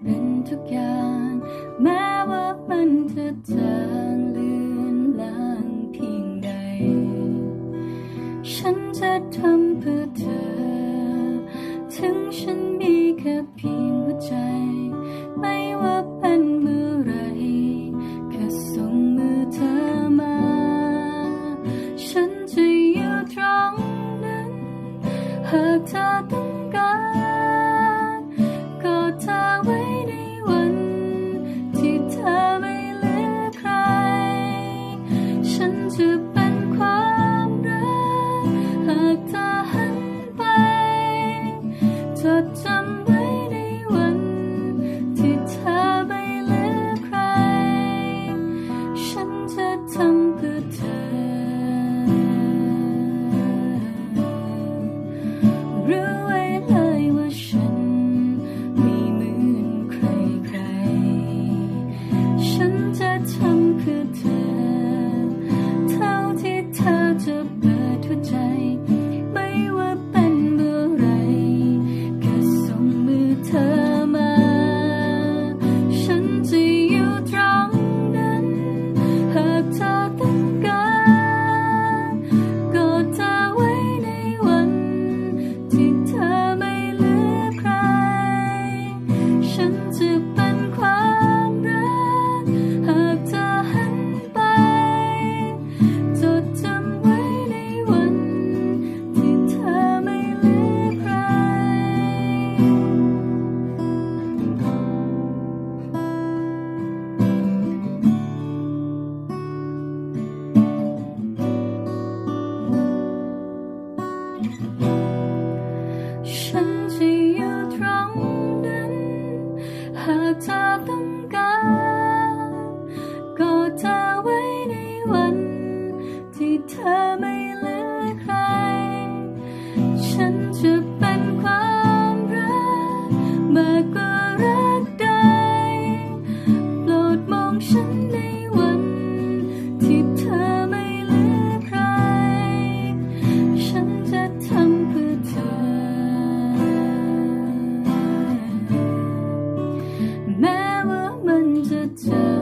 เป็นทุกอย่าง แม้ว่ามันจะจางเลือนลางเพียงใด ฉันจะทำเพื่อเธอ ถึงฉันมีแค่เพียงหัวใจ ไม่ว่าเป็นเมื่อไรแค่ส่งมือเธอมา ฉันจะอยู่ตรงนั้น หากเธอต้องการ ก็เธอไว้ากเธอหันไปจดจำ ฉันจะอยู่ตรงนั้น หากเธอต้องการกอดเธอไว้ในวัน ที่เธอไม่เหลือใคร ฉันจะเป็นความรักมากกว่รักใดโปรดมองฉันในวันที่เธอ to